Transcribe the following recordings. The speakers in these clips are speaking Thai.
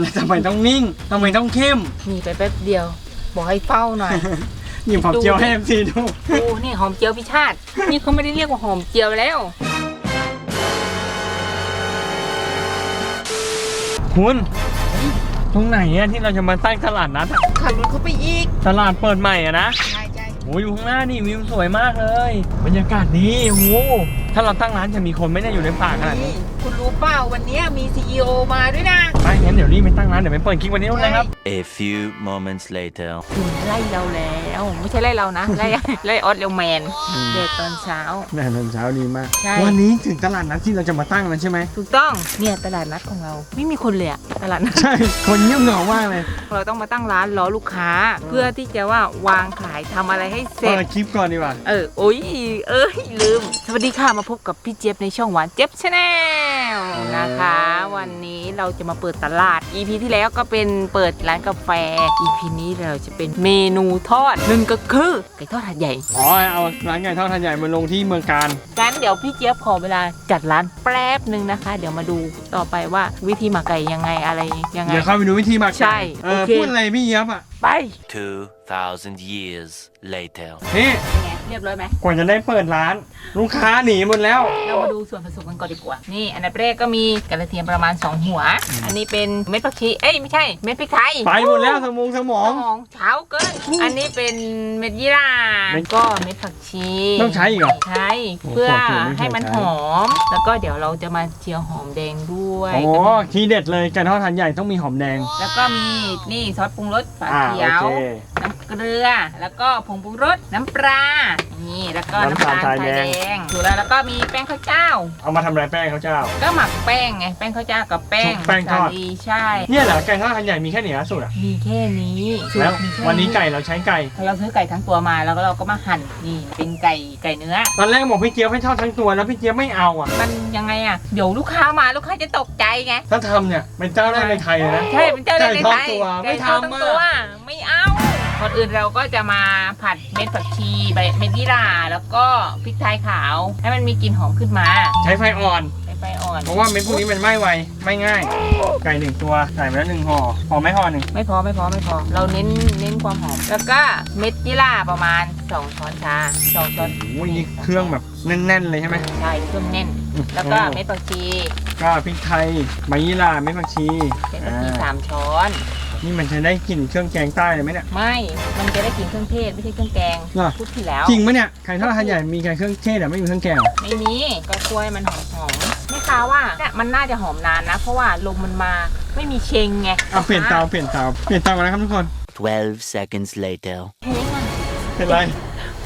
แล้วทำไมต้องนิ่งทำไมต้องเข้มมีไปแป๊บเดียว บอกให้เฝ้าหน่อย หยิบหอมเจียวให้เอฟซีดูโอ้นี่หอมเจียวพิชาติ นี่เขาไม่ได้เรียกว่าหอมเจียวแล้ว คุณตรงไหนอะที่เราจะมาตั้งตลาดนัดอะขับรถเข้าไปอีก ตลาดเปิดใหม่อะนะ ใช่ใช่โอ้ยอยู่ข้างหน้านี่วิวสวยมากเลย บรรยากาศดีโอ้โห ถ้าเราตั้งร้านจะมีคนไหม่ได้อยู่ในป่าขนาดนี้ นี่คุณรู้เปล่าวันนี้มีซีอมาด้วยนะไปงั้นเดี๋ยวรีบไปตั้งร้านเดี๋ยวไปเปิดคลิปวันนี้นู่นนะครับ A few moments later. ถึงไล่เราแล้วไม่ใช่ไล่เรานะ ไล่ไล่ออสเรลแมนเด็กตอนเช้าแม่ตอนเช้าดีมาก ใช่ วันนี้ถึงตลาดนัดที่เราจะมาตั้งแล้วใช่ไหม ถูกต้องเนี่ยตลาดนัดของเรา ไม่มีคนเลยอะตลาดนัด ใช่ คนเงียบเหงามากเลย เราต้องมาตั้งร้านรอลูกค้า เพื่อที่จะว่าวางขายทำอะไรให้เสร็เปิจดคลิปก่อนดีกว่า เออโอ้ยเอ้ยลืม สวัสดีค่ะมาพบกับพี่เจี๊ยบในช่องหวานเจี๊ยบชาแนลนะคะ วันนี้เราจะมาเปิดตลาด EP ที่แล้วก็เป็นเปิดร้านกาแฟ EP นี้เราจะเป็นเมนูทอดหนึ่งก็คือไก่ทอดหัดใหญ่อ๋อเอาร้านไก่ทอดทันใหญ่มาลงที่เมืองการงั้นเดี๋ยวพี่เจี๊ยบขอเวลาจัดร้านแป๊บหนึ่งนะคะ เดี๋ยวมาดูต่อไปว่าวิธีหมักไก่ยังไงอะไรยังไงเดี๋ยวเข้าไปดูวิธีหมักไก่ใช่เออโอเค พูดอะไรพี่เยียบอะ ไป 2,000 years later. นี่เป็นไง เรียบร้อยไหมกว่าจะได้เปิดร้าน ลูกค้าหนีหมดแล้ว เรามาดูส่วนผสมกันก่อนดีกว่า นี่อันดับแรกก็มีกระเทียมประมาณ 2 หัว อันนี้เป็นเม็ดผักชี เอ้ยไม่ใช่ เม็ดพริกไทยไปหมดแล้วสมองสมอสง มองเช้าเกิน อันนี้เป็นเม็ดยี่หร่าเม็ดก็เม็ดผักชีต้องใช้อีกเหรอใช่โอ้เพื่อปกติไม่เคยให้มันใช้ หอม แล้วก็เดี๋ยวเราจะมาเจียวหอมแดงด้วย โอ้ทีเด็ดเลยไก่ทอดทันใหญ่ต้องมีหอมแดงแล้วก็มีนี่ซอสปรุงรสฝาอ่าเขียโอว เค น้ำ เกลือ แล้วก็ผงปรุงรสน้ำปลานี่แล้วก็น้ำน้ำตาตาลลทรายทรายแดแดงถูกแล้วแล้วก็มีแป้งข้าวเจ้า เอามาทำอะไรแป้งเขาวเจ้า ก็หมักแป้งไงแป้งข้าวเจ้ากับแป้งชุบแป้งทอด สาลีใช่ เนี่ยเหรอไก่ทอดทันใหญ่มีแค่นี้สุดอะมีแค่นี้สูตรแล้วมีแค่วันนี้ไก่เราใช้ไก่ เราซื้อไก่ทั้งตัวมาแล้วก็เราก็มาหั่นนี่เป็นไก่ไก่เนื้อ ตอนแรกบอกพี่เจี๊ยบให้ทอดทั้งตัวแล้วพี่เจี๊ยบไม่เอาอะ มันยังไงอะเดี๋ยวลูกค้ามาลูกค้าจะตกใจไงถ้าทำเนี่ยเป็นเจ้าแรกในไทยเลยนะ ใช่เป็นเจ้าเล่นในไทยไก่ทอดตัวไม่ไก่ทอดทั้งทำอะ ตัวไม่เอา ก่อนอื่นเราก็จะมาผัดเม็ดผักชีใบเม็ดยี่หร่าแล้วก็พริกไทยขาวให้มันมีกลิ่นหอมขึ้นมาใช้ไฟอ่อนใส่ไฟอ่อนเพราะว่าเม็ดพวกนี้มันไหม้ไวไหม้ง่าย ไก่หนึ่งตัวใส่ไปแล้วหนึ่งห่อห่อไม่ห่อหนึ่งไม่พอไม่พอไม่พอ เราเน้นเน้นความหอม แล้วก็เม็ดยี่หร่าประมาณ2ช้อนชาสองช้อนโอ้ยนี่เครื่องแบบแน่นๆเลยใช่ไหม ใช่เครื่องแน่น แล้วก็เม็ดผักชีก็พริกไทยใบยี่หร่าเม็ดผักชีเม็ดผักชีอ่า สามช้อน นี่มันจะได้กลิ่นเครื่องแกงใต้เลยไหมเนี่ย ไม่ มันจะได้กลิ่นเครื่องเทศไม่ใช่เครื่องแกงเหรอ พูดผิดแล้ว จริงไหมเนี่ยไก่ทอดทันใหญ่มีแค่เครื่องเทศแต่ไม่มีเครื่องแกงเหรอไม่มีก็ช่วยมันหอมหอมๆไม่ค้าว่าเนี่ยมันน่าจะหอมนานนะ เพราะว่าลมมันมาไม่มีเชงไงเอาเปลี่ยนเตาเปลี่ยนเตาเปลี่ยนเตากันนะครับทุกคน 12 seconds later. เชงอะเป็นไร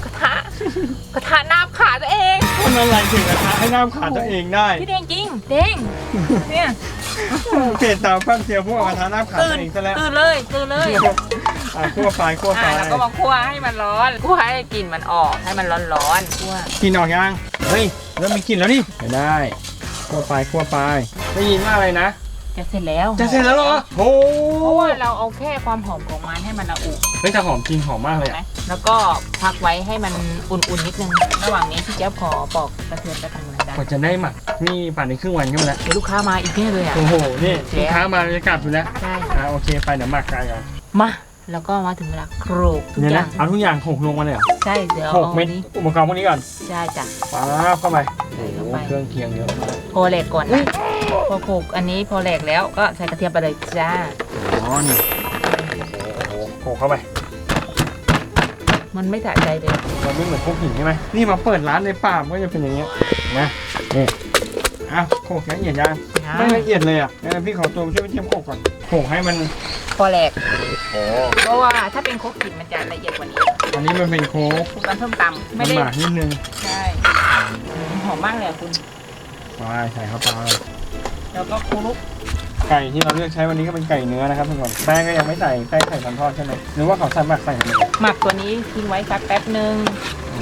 กระทะ กระทะนาบขาตัวเองคนอะไรถึงกระทะให้น้ำขาดตัวเองได้ พี่เด้งจริงเด้งเนี่ย เปลี่ยนเตาแป๊บเดียวพวกกระทะน้ำขาดตื่ตัวนเองซะแล้วตื่นเลยตื่นเลยอะคั่วไฟคั่วไฟอะแล้วก็มาคั่วให้มันร้อนคั่วให้กลิ่นมันออกให้มันร้อนร้อนๆคั่วกลินออกยังเฮ้ยเริ่มมีกลิ่นแล้วนี่ไม่ได้คั่วไปคั่วไปได้ยินว่าอะไรนะ จะเสร็จแล้วจะเสร็จแล้วเหรอโอ้เพราะว่าเราเอาแค่ความหอมของมันให้มันละอุเฮ้ยแต่หอมจริงหอมมากเลยไหมอะแล้วก็พักไว้ให้มันอุ่นๆนิดนึง ระหว่างนี้พี่เจ๊ยบขอปอกกระเทียมไปทำงานได้ กว่าจะได้หมักนี่ผ่านในครึ่งวันก็มาแล้ว เดี๋ยวลูกค้ามาอีกแน่เลยอะ โอ้โห นี่เจ๊ลูกค้ามาจะกลับอยู่แล้วใช่อะโอเค ไปเดี๋ยวหมักไก่ก่อนมา แล้วก็มาถึงเวลาโครกทุกเนี่อยนะ ย่างเอาทุกอย่างโขลกลงมาเลยเหรอใช่เดี๋ยวโขลกเอาเม็ดนี้อุปกรณ์พวกนี้ก่อนใช่จ้ะป๊าบเข้าไปใส่โอ้เข้าโหไปเครื่องเคียงเยอะมากโคแหลกก่อนนะพอโขลกอันนี้พอแหลกแล้วก็ใส่กระเทียมไปเลยจ้า อ๋อ นี่ โอ้โหโขลกเข้าไป มันไม่สะใจเลยมันไม่เหมือนพวกหินใช่ไหมนี่มาเปิดร้านในป่ามันก็จะเป็นอย่างเงี้ย นะนี่อ้าวโขลกละเอียดยังไม่ละเอียดเลยอะงั้นพี่ขอตัวไปช่วยพี่เทียมโขลกก่อนโขลกให้มันพอแหลกโอ้เพราะว่าถ้าเป็นโคกหินมันจะละเอียดกว่านี้อันนี้มันเป็นโค้กคลุกกันเพิ่มตำไม่ได้ลำบากนิดนึงใช่หอมมากเลยอะคุณ ไปใส่เข้าไปแล้วก็คลุก ไก่ที่เราเลือกใช้วันนี้ก็เป็นไก่เนื้อนะครับทุกคนแป้งก็ยังไม่ใส่แป้งใส่ตอนทอดใช่ไหมหรือว่าเขาใส่หมักใส่หมดเลยหมักตัวนี้ทิ้งไว้สักแป๊บหนึ่ง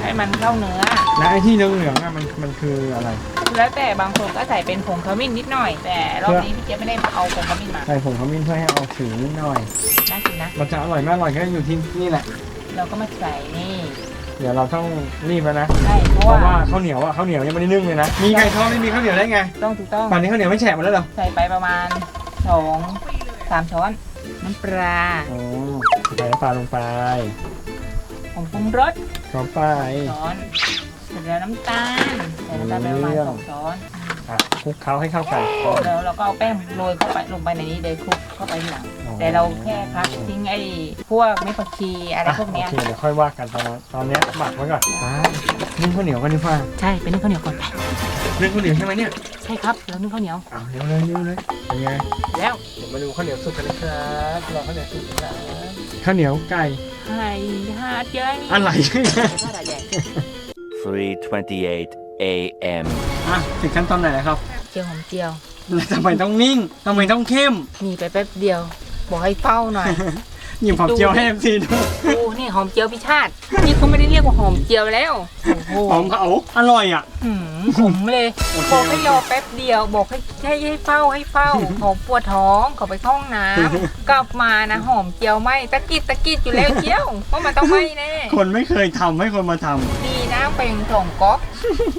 ให้มันเข้าเนื้อ แล้วไอ้ที่เหลืองๆอะมันมันคืออะไรแล้วแต่บางคนก็ใส่เป็นผงขมิ้นนิดหน่อย แต่รอบนี้พี่เจี๊ยบไม่ได้เอาผงขมิ้นมาใส่ผงขมิ้นเพื่อให้เอาสีนิดหน่อยน่ากินนะเราจะอร่อยไม่อร่อยก็อยู่ที่นี่แหละ เราก็มาใส่นี่เดี๋ยวเราต้องรีบแล้วนะใช่เพราะเพราะว่าว่าข้าวเหนียวอะข้าวเหนียวยังไม่ได้นึ่งเลยนะมีไก่ทอดไม่มีข้าวเหนียวได้ไงต้องถูกต้องป่านนี้ข้าวเหนียวไม่แฉะหมดแล้วเหรอใส่ไปประมาณ สองสามช้อน น้ำปลาอ๋อใส่น้ำปลาลงไปผงปรุงรสเข้าไปช้อนเสร็จแล้วน้ำตาลใส่น้ำตาลไปประมาณเรื่องสองช้อนอะคลุกเคล้าให้เข้ากันแล้วเราก็เอาแป้งโรยเข้าไปลงไปในนี้เลยคลุกเข้าไปทีหลัง แต่เราแค่พักทิ้งไอ้พวกเม็ดผักชีอะไรอะพวกเนี้ยโอเคเดี๋ยวค่อยว่ากันตอนนั้นตอนเนี้ยหมักไว้ก่อนอะนึ่งข้าวเหนียวกันดีกว่าใช่เป็นนึ่งข้าวเหนียวก่อนไปนึ่งข้าวเหนียวใช่ไหมเนี่ยใช่ครับแล้วนึ่งข้าวเหนียวอ้าวเร็วเลยเร็วเลยเป็นไงแล้วเดี๋ยวมาดูข้าวเหนียวสุกกันนะครับรอข้าวเหนียวสุกนะครับข้าวเหนียวไก่ให้หาดใหญ่อะไร หาดใหญ่3:28 a.m. อะถึงขั้นตอนไหนแล้วครับเจียวหอมเจียวแล้วทำไมต้องนิ่งทำไมต้องเข้มมีไปแป๊บเดียว บอกให้เฝ้าหน่อย หยิบผักเจียวให้เอฟซีดูโอ้นี่หอมเจียวพิชาตินี่เขาไม่ได้เรียกว่าหอมเจียวแล้วโอ้โหหอมเผาอร่อยอะหืมขมเลยโอเคบอกให้รอแป๊บเดียว บอกให้ให้ให้เฝ้าให้เฝ้าหอมปวดท้องเขาไปเข้าห้องน้ำกลับมานะหอมเจียวไหมตะกิดตะกิดอยู่แล้วเจียวเพราะมันต้องไหมแน่คนไม่เคยทำให้คนมาทำดีนะเป็นสองก๊อก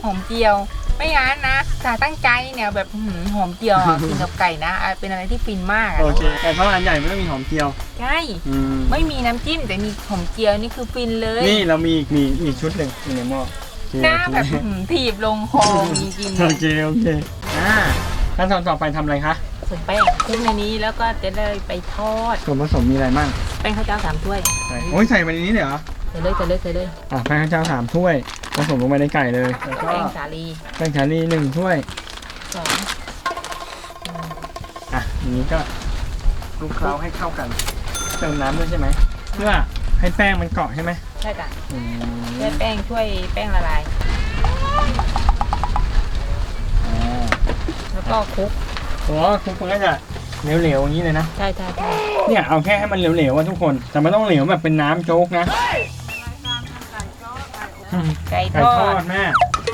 หอมเจียว ไม่งั้นนะถ้าตั้งใจเนี่ยแบบหืมหอมเจียวอะกินกับไก่นะอะเป็นอะไรที่ฟินมากอะโอเคแต่ถ้าร้านใหญ่ไม่ต้องมีหอมเจียวใช่อืมไม่มีน้ำจิ้มแต่มีหอมเจียวนี่คือฟินเลยนี่เรามีอีกมีมีอีกชุดหนึ่งอยู่ในหม้อโอเคหน้าแบบหืมถีบลงคอจริงๆโอเคโอเคอ่าขั้นตอนต่อไปทำอะไรคะส่วนแป้งคลุกในนี้แล้วก็จะได้ไปทอดส่วนผสมมีอะไรบ้างแป้งข้าวเจ้าสามถ้วยใส่โอ้ยใส่ไปในนี้เลยเหรอ ใส่เลยใส่เลยใส่เลยอะแป้งข้าวเจ้าสามถ้วยผสมลงไปในไก่เลยแล้วก็แป้งสาลีแป้งชาลีหนึ่งถ้วยสองอะอย่างนี้ก็คลุกเคล้าให้เข้ากัน เติมน้ำด้วยใช่ไหมเพื่อให้แป้งมันเกาะใช่ไหมใช่จ้ะอืมช่วยแป้งช่วยแป้งละลาย อ่าแล้วก็คลุกโอ้คลุกมันก็จะเหลวๆอย่างนี้เลยนะ ใช่ใช่ใช่เนี่ยเอาแค่ให้มันเหลวๆว่าทุกคนแต่ไม่ต้องเหลวแบบเป็นน้ำโจ๊กนะ ไก่ไก่ทอทอดดแม่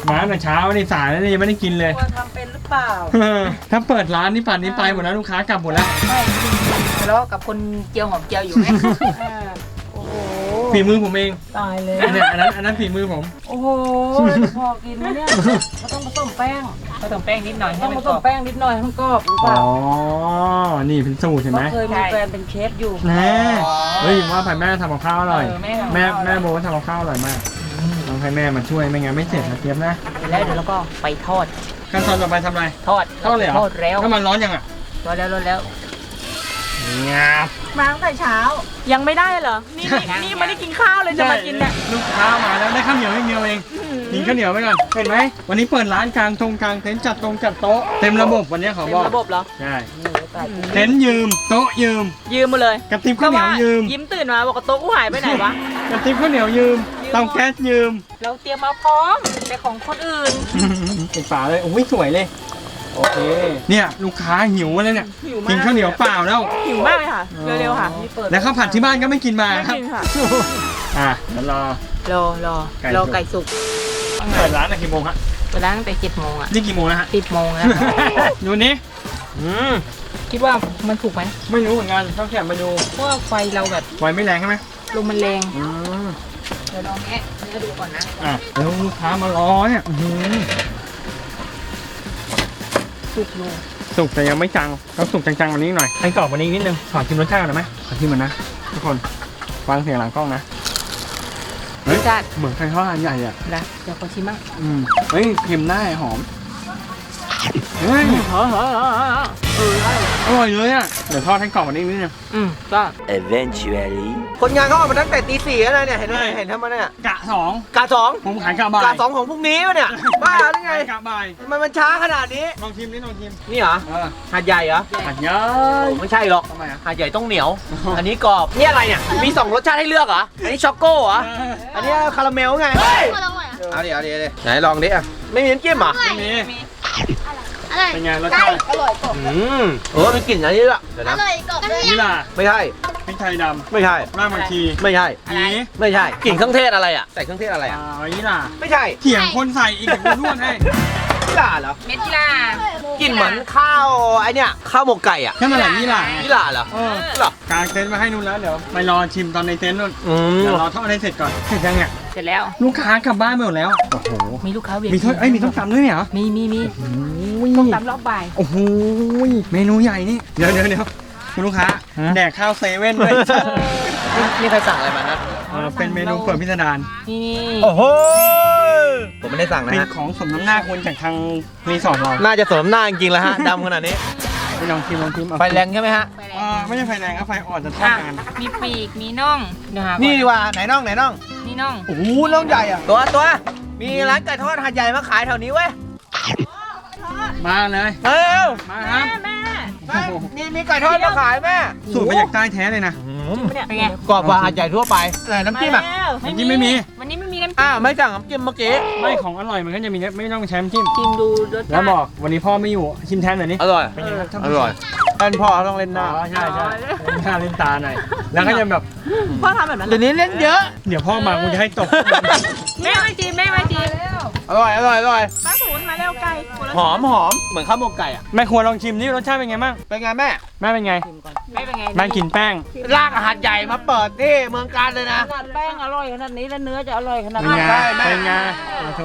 มาตั้งแต่เช้าในสายแล้วนี่ยังไม่ได้กินเลยว่าทำเป็นหรือเปล่าถ้าเปิดร้านนี่ป่านนี้ไปหมดแล้วลูกค้ากลับหมดแล้ว ไม่จริงๆทะเลาะกับคนเจียวหอมเจียวอยู่ไงอ่าโอ้โหฝีมือผมเองตายเลยเนี่ยอันนั้นอันนั้นฝีมือผม โอ้โหพอกินไหมเนี่ยเราต้องผสมแป้งผสมแป้งนิดหน่อยให้ต้องมัผนสกรอมบ แป้งนิดหน่อยให้มันกรอบรู้อ๋ป่ะอนี่เป็นสูตรเห็นไหมเคยมีแฟนเป็นเชฟอยู่แน่เฮ้ยว่าไปแม่ทำกับข้าวอร่อย เออแม่ทำแม่ข้าวอร่อย แม่โบทำกับข้าวอร่อยมากต้อง ให้แม่มาช่วยไม่งั้นไม่เสร็จนะเทียบนะเสร็จแล้วเดี๋ยวเราก็ไปทอด ขั้นตอนต่อไปทำอะไรทอดทอดเลยเหรอทอดแล้วน้ำมันร้อนยังอะทอดแล้วทอดแล้วงับมาตั้งแต่เช้า ยังไม่ได้เหรอ นี่นี่นี่ไม่ได้กินข้าวเลยจะมากินเนี่ย ลูกค้ามาแล้วได้ข้าวเหนียวอย่างเดียวเองกินข้าวเหนียวไปก่อนเห็นไหมวันนี้เปิดร้านกลางตรงกลางเต็นท์จัดตรงจัดโต๊ะเต็มระบบวันนี้ขอเป็นบอกระบบเหรอใช่เต็นท์ยืมโต๊ะยืม ยืมมาเลยกระติบข้าวเหนียวยืม ยิ้มตื่นมาบอกว่าโต๊ะกูหายไปไหนวะกระติบข้าวเหนียวยืม ยืมเตาแก๊สยืม เราเตรียมมาพร้อมแต่ของคนอื่นปิดฝาเลยโอ้ยสวยเลย โอเค เนี่ยลูกค้าหิวแล้วเนี่ย หิวมากกินข้าวเหนียวเปล่าแล้ว หิวมากเลยค่ะ เร็วๆค่ะแล้วข้าวผัดที่บ้านก็ไม่กินมาไม่ครับกินค่ะ อะเดี๋ยวรอ รอรอไก่รอสุกไก่สุกเปิดร้านอะกี่โมงฮะ เปิดร้านตั้งแต่เจ็ดโมงอะนี่กี่โมงแล้วฮะ สิบโมงแล้วดูนี่อืมคิดว่ามันถูกไหมไม่รู้เหมือนกันต้องแข่มาดูเพราะว่าไฟเราแบบไฟไม่แรงใช่ไหมลมมันแรง อืมเดี๋ยวลองแงะเนื้อดูก่อนนะอะแล้วลูกค้ามารอเนี่ยอื้อหือสุกอยู่สุกแต่ยังไม่จังต้องสุกจังๆกวันนี้หน่อยให้กรอบกวันนี้นิดนึงขอชิมรสชาติหน่อยไหมขอชิมมันนะทุกคนฟังเสียงหลังกล้องนะเฮ้ยรสชาติเหมือนไข่ทอดอันใหญ่อะนะเดี๋ยวขอชิมบ้างอืมเฮ้ยเค็มได้หอมเฮ้ยเฮ้ยเฮ้ยเฮ้ยเฮ้ยเออได้ อร่อยเลยอะ เดี๋ยวทอดให้กรอบกว่านี้นิดนึงอืมก็ Eventually. คนงานเขาออกมาตั้งแต่ตีสี่แล้วนะเนี่ยเห็นไหมใช่เห็นทำไมเนี่ยกะสองกาสองผมขายกะบ่ายกาสองของพรุ่งนี้วะเนี่ยบ้าหรือไงกะบ่ายทำไมมันช้าขนาดนี้ลองชิมนิดลองชิมนี่เหรอเออหาดใหญ่เหรออัดเยอะ ไม่ใช่หรอกทำไมอะหาดใหญ่ต้องเหนียว อันนี้กรอบนี่อะไรเนี่ยมีสองรสชาติให้เลือกเหรออันนี้ช็อกโก้เหรออันนี้คาราเมลไงเอาดิเอาดิเอาดิไหนลองดิอะไม่มีน้ำจิ้มเหรอะไม่มีอ ร่อยเป็นไงรสชาติอร่อยกรอบอืมเออมีกลิ่นอันนี้ด้วยเดี๋ยวอนะร่อยกรอบด้วยนี่ล่ะไม่ใช่พริกไทยดไม่ใช่ำรากผักชีไม่ใช่ผีไม่ใช่กลิ่นเครื่องเทศอะไรอะใส่เครื่องเทศอะไรอ่าอะนี่ล่ะไม่ใช่ เถียงคนใส่อีกเดี๋ยวกูนวดให้นี่ หล่าเหรอ เม็ดกีฬากลิ่นเหมือนข้าวไอเนี่ยข้าวหมกไก่อะแค่นั้นแหละนี่ล่ะนี่หล่าเหรอเออเหรอกางเต็นท์มาให้นู่นแล้วเดี๋ยวไปรอชิมตอนในเต็นท์นู่นอืมเดี๋ยวรอทอดให้เสร็จก่อนเสร็จยังเนี่ยเสร็จแล้ว ลูกค้ากลับบ้านไปหมดแล้วโอ้โหมีลูกค้าเวียนมีถ้วยเอ้ยมีต้มตำด้วยเหรอมีมีมีโอ้ยต้มตำรอบบ่าย โอ้โหเมนูใหญ่นี่เดี๋ยวเดี๋ยวเดี๋ยวคุณลูกค้าแดกข้าวเซเว่นด้วยนี่ใครสั่งอะไรมานะ เออเป็นเมนูเปิดพิสดารนี่โอ้โห ผมไม่ได้สั่งนะเป็นฮะ ของสมน้ำหน้าคุณจากทางรีสอร์ทเราน่าจะสมหน้าจริงๆแล้วฮะ ดำขนาดนี้ ไปลองชิมลองชิมเอาไฟแรงใช่ไหมฮะ ไปเอแล้วอไม่ใช่ไฟแรงครับไฟอ่อนจะทอดอะนานมีปีก มีน่องเดี๋ยวหานี่นี่ดีกว่า ไหนน่องไหนน่อง นี่น่อง โอ้โหน่องใหญ่อะตัวตัว มีร้านไก่ทอดหาดใหญ่มาขายแถวนี้เว้ยมาเลยเร็วมาครับแม่แม่มีมีไก่ทอดมาขายแม่สูตรมาจากใต้แท้เลยนะ เป็นไงกรอบกว่าหาดใหญ่ทั่วไป แต่น้ำจิ้มอะน้ำจิ้มไม่มีวันนี้ไม่มีน้ำจิ้มอ้าวไม่สั่งน้ำจิ้มเมื่อกี้ไม่ของอร่อยมันก็จะมีเนี่ยไม่ต้องใช้น้ำจิ้มชิมดูรสแล้วชาติบอกวันนี้พ่อไม่อยู่ชิมแทนหน่อยนี่อร่อยเป็นไงครับท่านอผู้ชมร่อยท่านพ่อต้องเล่นหอ๋น้าอใช่ใช่เล่นหน้าเล่นตาหน่อยแล้วก็จะแบบพ่อทำแบบนั้นเดี๋ยวนี้เล่นเยอะ เดี๋ยวพ่อมากูจะให้ตก แม่มาจีแม่มาจี อร่อยอร่อยอร่อยป้าศูนย์มาแล้วไก่คนละหอมหอมเหมือนข้าวหมกไก่อะแม่ครัวลองชิมนี่รสชาติเป็นไงบ้างเป็นไงแม่แม่เป็นไงแม่เป็นไงแม่กินแป้งลากอาหารใหญ่มาเปิดที่เมืองการเลยนะขนาดแป้งอร่อยขนาดนี้แล้วเนื้อจะอร่อยขนาดเป็นไหนไงได้แม่เป็นไงโอ้โห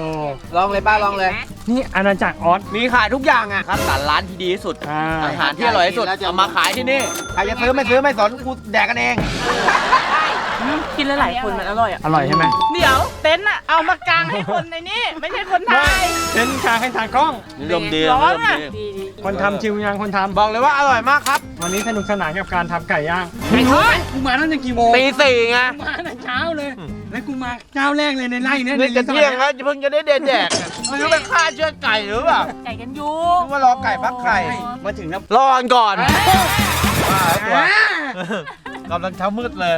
ลองเลยป้าลองเลย นี่อาณาจักรออสมีขายทุกอย่างอะคัดสรรร้านที่ดีที่สุดอ่าอาหารที่อร่อยที่สุดเอามาขายที่นี่ใครจะซื้อไม่ซื้อไม่สนกูแดกกันเอง กินหลายๆคนมันอร่อยอะ อร่อยใช่ไหมเดี๋ยวเต็นท์อะเอามากางให้คนในนี่ไม่ใช่คนไทไม่ยเน้นการให้ทางกล้อง นิยมดีร้อนอะนิยมดีคนทำชิวยังคนทำบอกเลยว่าอร่อยมากครับ วันนี้สนุกสนานกับการทำไก่ย่างไม่รู้ไหมกูมาตั้งแต่กี่โมงตีสี่ไงกูมาตั้งแต่เช้าเลย แล้วกูมาเจ้าแรกเลยในไร่เนี่ยนี่จะในรีสอร์ทเที่ยงแล้วจะเพิ่งจะได้เด็ดแดกไม่รู้เป็นค่าเชือดไก่หรือเปล่าไก่กันอยู่นึกว่ารอไก่พักไข่มาถึงแล้วรอกันก่อนอ่าว่าตัวกำลังเช้ามืดเลย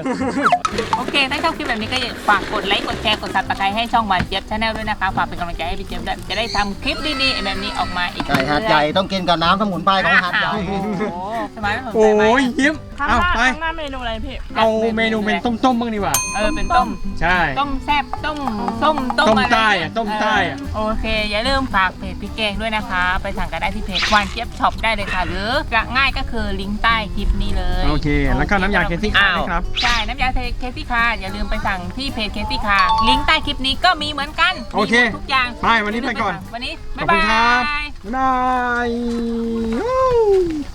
โอเค ถ้าชอบคลิปแบบนี้ก็อย่าฝากกดไลค์กดแชร์กดซับสไครต์ให้ช่องหวานเจี๊ยบชาแนลด้วยนะคะฝากเป็นกำลังใจให้พี่เจี๊ยบด้วยจะได้ทำคลิปดีๆแบบนี้ออกมาอีกไก่หาดใหญ่ต้องกินกับน้ำสมุนไพรของหาดใหญ่ โอ้โหสมัยนั้นสนโอ้ใจไหมยยิ้มข้างเอาหน้าไปข้างหน้าเมนูอะไรพี่เอาเมนูเป็นต้มๆบ้างดีกว่า เออเป็นต้ม ใช่ ต้มแซ่บต้มส้มต้มต้มอะไรใต้อะต้มใต้อะเโอเค อย่าลืมฝากเพจพี่แกงด้วยนะคะ ไปสั่งกันได้ที่เพจหวานเจี๊ยบช็อปได้เลยค่ะ หรือจะง่ายก็คือลิงก์ใต้คลิปนี้เลยโอเค แล้วก็น้ำยาเคสซี่คาร์นะครับ ใช่ น้ำยาเคสซี่คาร์อย่าลืมไปสั่งที่เพจเคสซี่คาร์ลิงก์ใต้คลิปนี้ก็มีเหมือนกันโอเคมีหมดทุกอย่างไปวันนี้ไปก่อน วันนี้ขอบคุณครับาย บ๊ายบาย